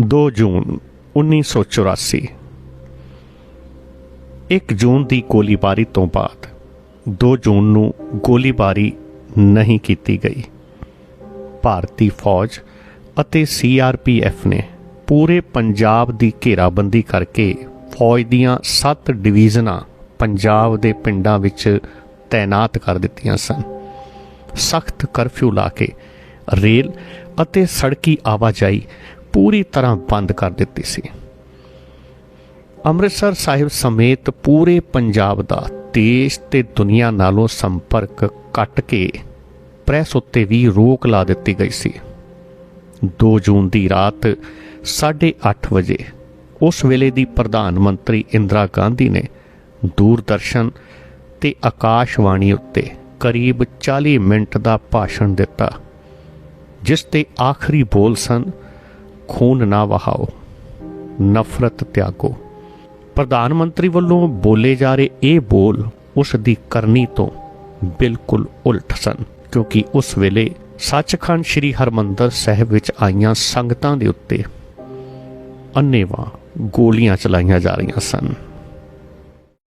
2 ਜੂਨ 1984 1 ਜੂਨ ਦੀ ਗੋਲੀਬਾਰੀ ਤੋਂ ਬਾਅਦ 2 ਜੂਨ ਨੂੰ ਗੋਲੀਬਾਰੀ ਨਹੀਂ ਕੀਤੀ ਗਈ। ਭਾਰਤੀ ਫੌਜ ਅਤੇ ਸੀਆਰਪੀਐਫ ਨੇ ਪੂਰੇ ਪੰਜਾਬ ਦੀ ਘੇਰਾਬੰਦੀ ਕਰਕੇ ਫੌਜ ਦੀਆਂ 7 ਡਿਵੀਜ਼ਨਾਂ ਪੰਜਾਬ ਦੇ ਪਿੰਡਾਂ ਵਿੱਚ ਤਾਇਨਾਤ ਕਰ ਦਿੱਤੀਆਂ ਸਨ। ਸਖਤ ਕਰਫਿਊ ਲਾ ਕੇ ਰੇਲ ਅਤੇ ਸੜਕੀ ਆਵਾਜਾਈ ਪੂਰੀ ਤਰ੍ਹਾਂ ਬੰਦ ਕਰ ਦਿੱਤੀ ਸੀ। ਅੰਮ੍ਰਿਤਸਰ ਸਾਹਿਬ ਸਮੇਤ ਪੂਰੇ ਪੰਜਾਬ ਦਾ ਦੇਸ਼ ਤੇ ਦੁਨੀਆ ਨਾਲੋਂ ਸੰਪਰਕ ਕੱਟ ਕੇ ਪ੍ਰੈਸ ਉੱਤੇ ਵੀ ਰੋਕ ਲਾ ਦਿੱਤੀ ਗਈ ਸੀ। 2 ਜੂਨ ਦੀ ਰਾਤ 8:30 ਵਜੇ ਉਸ ਵੇਲੇ ਦੀ ਪ੍ਰਧਾਨ ਮੰਤਰੀ ਇੰਦਰਾ ਗਾਂਧੀ ਨੇ ਦੂਰਦਰਸ਼ਨ ਤੇ ਆਕਾਸ਼ਵਾਣੀ ਉੱਤੇ ਕਰੀਬ 40 ਮਿੰਟ ਦਾ ਭਾਸ਼ਣ ਦਿੱਤਾ, ਜਿਸ ਤੇ ਆਖਰੀ ਬੋਲ ਸਨ ਖੂਨ ਨਾ ਵਹਾਓ, ਨਫ਼ਰਤ ਤਿਆਗੋ। ਪ੍ਰਧਾਨ ਮੰਤਰੀ ਵੱਲੋਂ ਬੋਲੇ ਜਾ ਰਹੇ ਇਹ ਬੋਲ ਉਸ ਦੀ ਕਰਨੀ ਤੋਂ ਬਿਲਕੁਲ ਉਲਟ ਸਨ, ਕਿਉਂਕਿ ਉਸ ਵੇਲੇ ਸੱਚਖੰਡ ਸ੍ਰੀ ਹਰਮੰਦਰ ਸਾਹਿਬ ਵਿੱਚ ਆਈਆਂ ਸੰਗਤਾਂ ਦੇ ਉੱਤੇ ਅੰਨੇਵਾਹ ਗੋਲੀਆਂ ਚਲਾਈਆਂ ਜਾ ਰਹੀਆਂ ਸਨ।